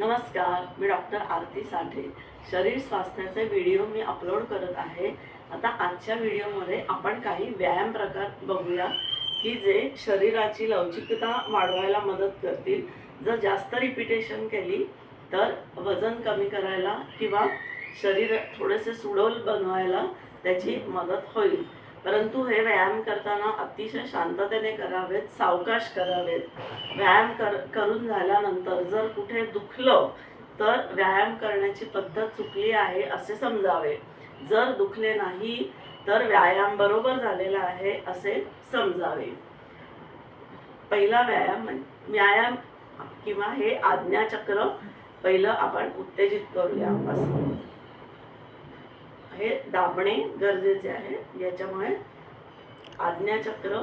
नमस्कार मी डॉक्टर आरती साठे. शरीर स्वास्थ्याचे व्हिडिओ मी अपलोड करत आहे. आता आजच्या व्हिडिओमध्ये आपण काही व्यायाम प्रकार बघूया की जे शरीराची लवचिकता वाढवायला मदत करतील. जर जास्त रिपिटेशन केली तर वजन कमी करायला किंवा शरीर थोडेसे सुडोल बनवायला त्याची मदत होईल. परंतु हे व्यायाम करताना अतिशय शांततेने करावेत सावकाश करावेत. व्यायाम कर करून झाल्यानंतर जर कुठे दुखलं तर व्यायाम करण्याची पद्धत चुकली आहे असे समजावे. जर दुखले नाही तर व्यायाम बरोबर झालेला आहे असे समजावे. पहिला व्यायाम व्यायाम किंवा हे आज्ञाचक्र पहिलं आपण उत्तेजित करूया. असं. हे दाबणे गरजेचे आहे. याच्यामुळे आज्ञाचक्र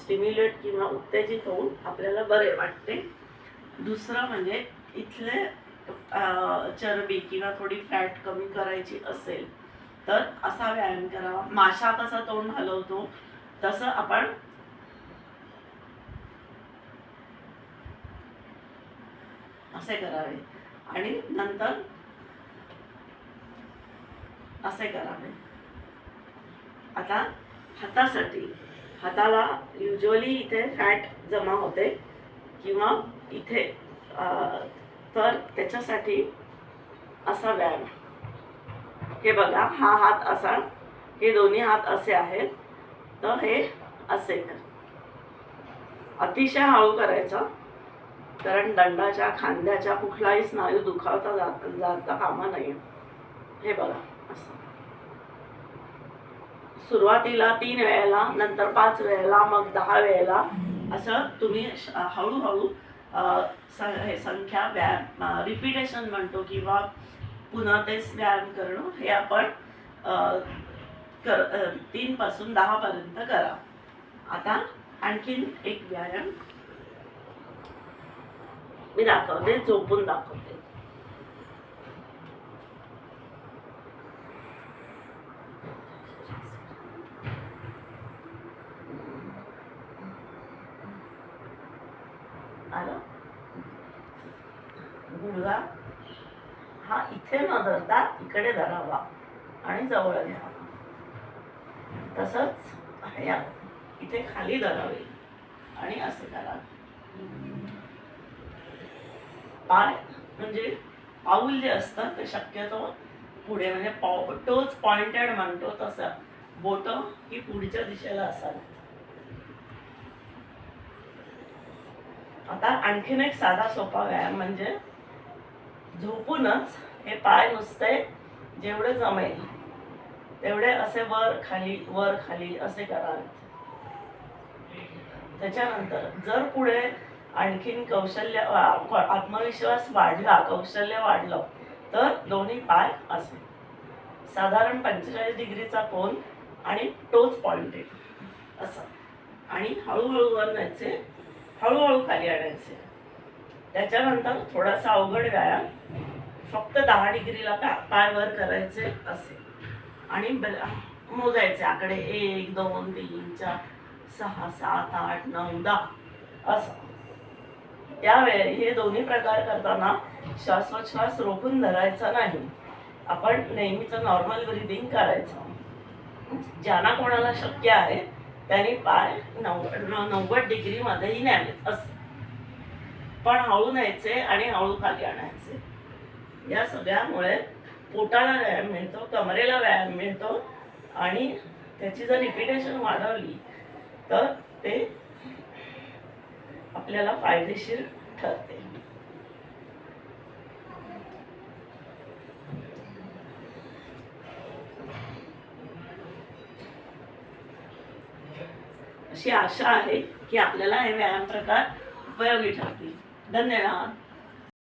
स्टिम्युलेट किंवा उत्तेजित होऊन आपल्याला बरे वाटते. दुसरं म्हणजे इथले चरबी किंवा थोडी फॅट कमी करायची असेल तर असा व्यायाम करावा. माशा कसा तोंड हलवतो तसं आपण असे करावे. आणि नंतर असे करावे आता हातासाठी हाताला युजली इथे फॅट जमा होते किंवा इथे तर त्याच्यासाठी असा व्यायाम. हे बघा हा हात असा हे दोन्ही हात असे आहेत तर हे असे कर अतिशय हळू करायचा कारण दंडाच्या खांद्याच्या कुठलाही स्नायू दुखावता जात जाता कामा नये. हे बघा. सुरुवातीला तीन वेळेला नंतर पाच वेळेला मग दहा वेळेला असं तुम्ही हळूहळू हे संख्या व्यायाम रिपिटेशन म्हणतो किंवा पुन्हा तेच व्यायाम करणं हे आपण कर तीनपासून दहापर्यंत पासून करा. आता आणखीन एक व्यायाम. मी दाखवते झोपून दाखवते. मुलगा हा इथे न धरता इकडे धरावा आणि जवळ घ्यावा तसंच या. इथे खाली धरावे आणि असे करावे पाय म्हणजे पाऊल जे असतं ते शक्यतो पुढे म्हणजे पाव टोच पॉइंटेड म्हणतो तसं. बोट ही पुढच्या दिशेला असावी. आता आणखीन एक साधा सोपा व्यायाम म्हणजे झोपूनच हे पाय नुसते जेवढे जमेल तेवढे असे वर खाली वर खाली असे करावेत. त्याच्यानंतर जर पुढे आणखीन कौशल्य आत्मविश्वास वाढला कौशल्य वाढलं तर दोन्ही पाय असे साधारण पंचेचाळीस डिग्रीचा कोन आणि टोच पॉइंटेड असं. आणि हळूहळू वर न्यायचे हळूहळू खाली आणायचे. त्याच्यानंतर थोडासा अवघड व्यायाम फक्त दहा डिग्रीला पा- पाय वर करायचे असे. आणि ब- मोजायचे आकडे एक दोन तीन चार सहा सात आठ नऊ दहा असं. त्यावेळी हे दोन्ही प्रकार करताना श्वासोच्छ्वास रोखून धरायचा नाही. आपण नेहमीचं नॉर्मल ब्रिदिंग करायचं. ज्यांना कोणाला शक्य आहे त्यांनी पाय नव्वद नव्वद डिग्रीमध्येही न्यावेत असं. पण हळू न्यायचे आणि हळू खाली आणायचे. या सगळ्यामुळे पोटाला व्यायाम मिळतो कमरेला व्यायाम मिळतो आणि त्याची जर रिपिटेशन वाढवली तर ते आपल्याला फायदेशीर ठरते. अशी आशा आहे की आपल्याला हे व्यायाम प्रकार उपयोगी ठरतील. धन्यवाद